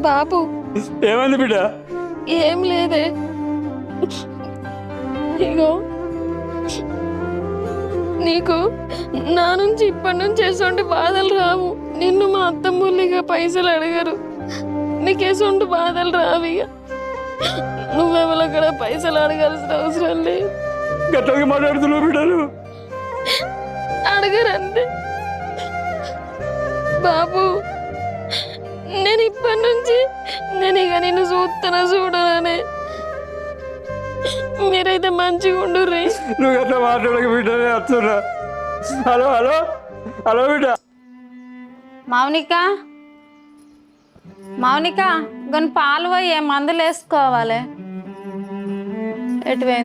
బాబు. ఏమైంది బిడ్డ? ఏం లేదే. ఇగో నీకు నా నుంచి ఇప్పటి నుంచి ఎటువంటి బాధలు రావు. నిన్ను మా అత్తమ్మూలిగా పైసలు అడగరు. నీకు ఎటువంటి బాధలు రావు ఇక నువ్వెవరక్కడ పైసలు అడగాల్సిన అవసరం లేదు. గట్లకి మాట్లాడుతున్నావు బిడ్డలు? అడగరు అంతే బాబు. నేను ఇప్పటి నుంచి నేను ఇక నిన్ను చూస్తున్నా చూడనే మీరైతే మంచిగా ఉండుర్రి. నువ్వు గట్లా మాట్లాడక బిడ్డనే వస్తున్నా? హలో హలో హలో బిడ్డ. మౌనిక? మౌనిక కొన్ని పాలు పోయి మందులు వేసుకోవాలి? ఎటు